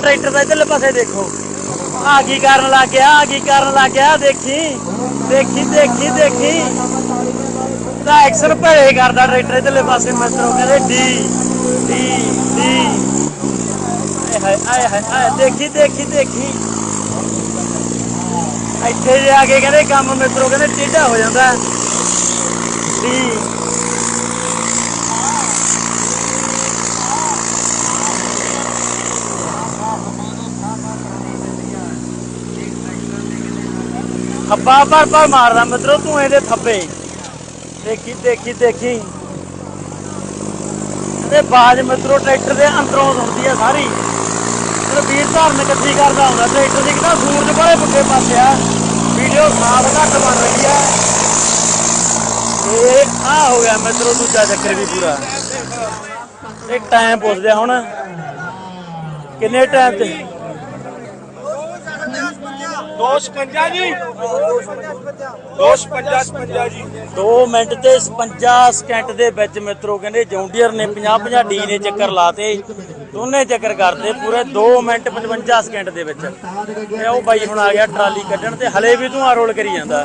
Tractor ਦਾ ਇਧਰਲੇ ਪਾਸੇ ਦੇਖੋ। ਆ ਕੀ ਕਰਨ ਲੱਗ ਗਿਆ, ਆ ਕੀ ਕਰਨ ਲੱਗ ਗਿਆ, ਦੇਖੀ ਦੇਖੀ ਦੇਖੀ ਦੇਖੀ। ਤਾਂ ਐਕਸ਼ਨ ਭਰੇ ਕਰਦਾ ਟਰੈਕਟਰ ਇਧਰਲੇ ਪਾਸੇ ਮਿੱਤਰੋ ਕਹਿੰਦੇ ਡੀ ਡੀ ਡੀ। ਆਏ ਹਾਏ ਆਏ ਹਾਏ ਦੇਖੀ ਦੇਖੀ ਦੇਖੀ। ਇੱਥੇ ਜੇ ਆ ਕੇ ਕਹਿੰਦੇ ਕੰਮ ਮਿੱਤਰੋ ਕਹਿੰਦੇ ਟੇਢਾ ਹੋ ਜਾਂਦਾ। ਡੀ ਖੱਬਾ ਪਰ ਪਰ ਮਾਰਦਾ ਮਿੱਤਰੋ, ਤੂੰ ਇਹਦੇ ਥੱਬੇ। ਦੇਖੀ ਦੇਖੀ ਦੇਖੀ। ਇਹਦੇ ਬਾਜ ਮਿੱਤਰੋ, ਟਰੈਕਟਰ ਦੇ ਅੰਦਰੋਂ ਸੁਣਦੀ ਆ ਸਾਰੀ। ਤੇ ਵੀਰ ਧਰਨ ਇਕੱਠੀ ਕਰਦਾ ਹੁੰਦਾ। ਟਰੈਕਟਰ ਦੀ ਕਿਤਾ ਸੂਰਜ ਬੜੇ ਪੁੱਠੇ ਪਾਸੇ ਆ। ਵੀਡੀਓ ਸਾਫ਼ ਘੱਟ ਬਣ ਰਹੀ ਆ। ਇਹ ਆ ਹੋ ਗਿਆ ਮਿੱਤਰੋ, ਦੂਜਾ ਚੱਕਰ ਵੀ ਪੂਰਾ। ਇਹ ਟਾਈਮ ਪੁੱਛਦੇ ਆ ਹੁਣ। ਕਿੰਨੇ ਟਾਈਮ ਤੇ 256 ਜੀ। 256 56 ਜੀ। 2 ਮਿੰਟ ਤੇ 55 ਸਕਿੰਟ ਦੇ ਵਿੱਚ ਮਿੱਤਰੋ ਕਹਿੰਦੇ ਜੌਂਡੀਅਰ ਨੇ 50 50 ਡੀ ਨੇ ਚੱਕਰ ਲਾਤੇ। ਦੋਨੇ ਚੱਕਰ ਕਰਤੇ ਪੂਰੇ 2 ਮਿੰਟ 55 ਸਕਿੰਟ ਦੇ ਵਿੱਚ। ਤੇ ਉਹ ਬਾਈ ਹੁਣ ਆ ਗਿਆ ਟਰਾਲੀ ਕੱਢਣ ਤੇ ਹਲੇ ਵੀ ਤੂੰ ਆ ਰੋਲ ਕਰੀ ਜਾਂਦਾ।